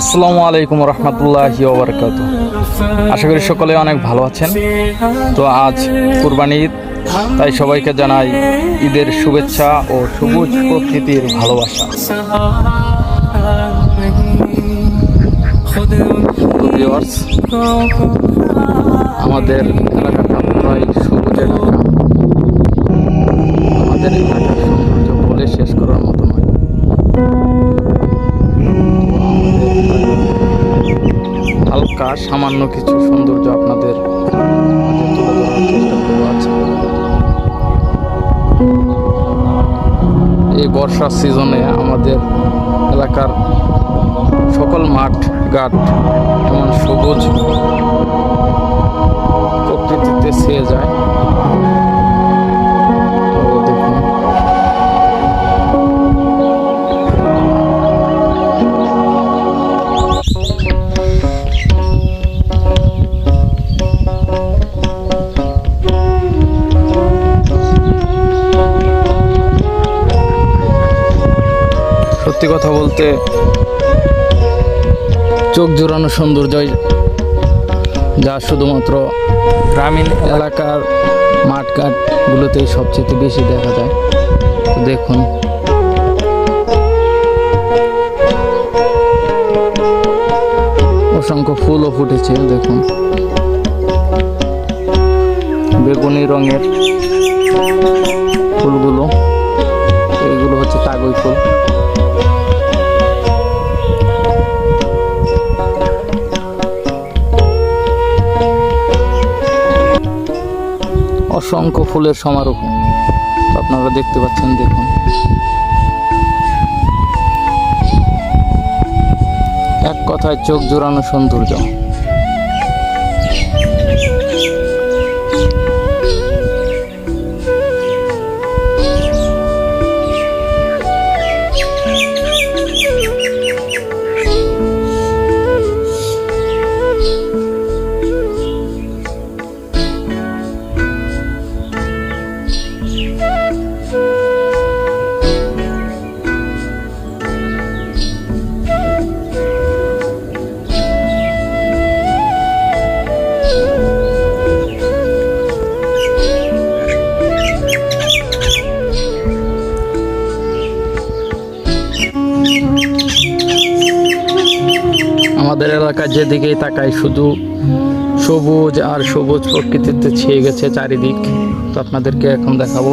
আসসালামু আলাইকুম রহমতুল্লাহি ওবরকাত আশা করি সকলে অনেক ভালো আছেন। তো আজ কুরবানি ঈদ, তাই সবাইকে জানাই ঈদের শুভেচ্ছা ও সবুজ প্রকৃতির ভালোবাসা। আমাদের এলাকাটা প্রায় সবুজ এলাকা আমাদের সামান্য কিছু সৌন্দর্য আপনাদের। এই বর্ষার সিজনে আমাদের এলাকার সকল মাঠ ঘাট এমন সবুজ সত্যি কথা বলতে চোখ জোড়ানো সৌন্দর্য যা শুধুমাত্র গ্রামীণ এলাকার মাঠঘাটগুলোতেই সবচেয়ে বেশি দেখা যায়। দেখুন। অসংখ্য ফুলও ফুটেছে দেখুন। বেগুনি রঙের অসংখ্য ফুলের সমারোহ। আপনারা দেখতে পাচ্ছেন দেখুন। এক কথায় চোখ জোড়ানো সৌন্দর্য। আমাদের এলাকার যেদিকেই তাকাই, শুধু সবুজ আর সবুজ প্রকৃতিতে ছেয়ে গেছে চারিদিক। তো আপনাদেরকে এখন দেখাবো।